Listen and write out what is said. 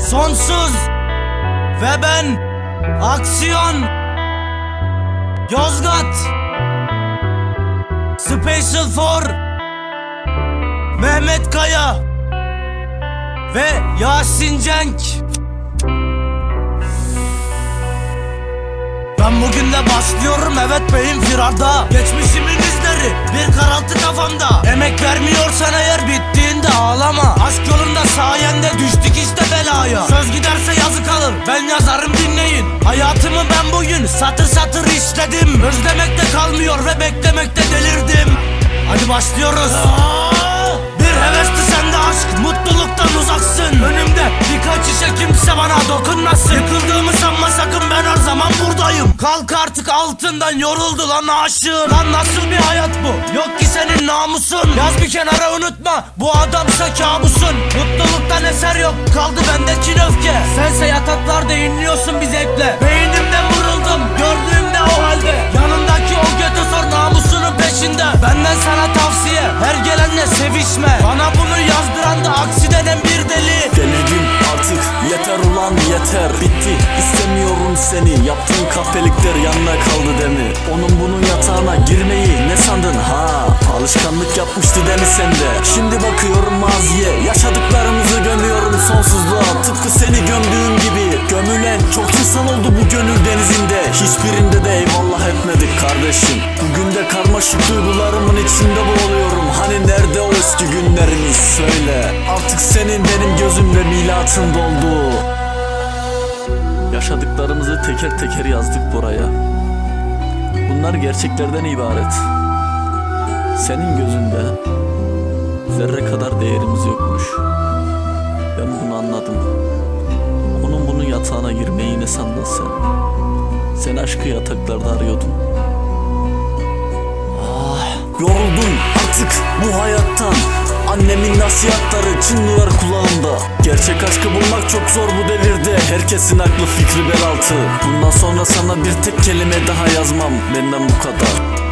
sonsuz. Ve ben aksiyon. Yozgat. Special for Mehmet Kaya ve Yasin Cenk. Ben bugün de başlıyorum. Evet beyin firarda. Geçmişimin izleri bir karaltı kafamda. Emek vermiyorsan eğer bittiğinde ağlama. Aşk yolunda sayende düştük işte belaya. Söz giderse yazı kalır ben yazarım dinleyin. Hayatımı ben bugün satır satır işledim. Özlemekte kalmıyor ve beklemekte delirdim. Hadi başlıyoruz. Bir hevesti sende aşk mutluluktan uzaksın. Önümde birkaç işe kimse bana dokunmasın. Yıkıldığımı her buradayım Kalk artık altından. Yoruldu lan aşığın. Lan nasıl bir hayat bu? Yok ki senin namusun. Yaz bir kenara unutma. Bu adamsa kabusun. Mutluluktan eser yok. Kaldı bendeki öfke Sense yataklarda inliyorsun bir zevkle. Beynimden vuruldum. Gördüğümde o halde. Yanındaki o götü sor namusunun peşinde. Benden sana tavsiye. Her gelenle sevişme. Bana bunu yazdıran da aksi denen bir deli. Denedim artık. Yeter ulan yeter. Bitti. istemiyorum seni Yaptığın kahpelikler yanına kaldı demi Onun bunun yatağına girmeyi ne sandın? Ha Alışkanlık yapmıştı demi sende Şimdi bakıyorum maziye Yaşadıklarımızı gömüyorum sonsuzluğa. Tıpkı seni gömdüğüm gibi Gömülen çok insan oldu bu gönül denizinde. Hiçbirinde de eyvallah etmedik kardeşim. Bugün de karmaşık duygularımın içinde boğuluyorum. Hani nerede o eski günlerimiz söyle. Artık senin benim gözümde milatın doldu Yaşadıklarımızı teker teker yazdık buraya. Bunlar gerçeklerden ibaret. Senin gözünde zerre kadar değerimiz yokmuş. Ben bunu anladım. Onun bunun yatağına girmeyi ne sandın sen? Sen aşkı yataklarda arıyordun. Ah yoruldum artık bu hayattan. Annemin nasihatları çınlıyor kulağımda Gerçek aşkı bulmak çok zor bu devirde. Herkesin aklı fikri bel altı. Bundan sonra sana bir tek kelime daha yazmam. Benden bu kadar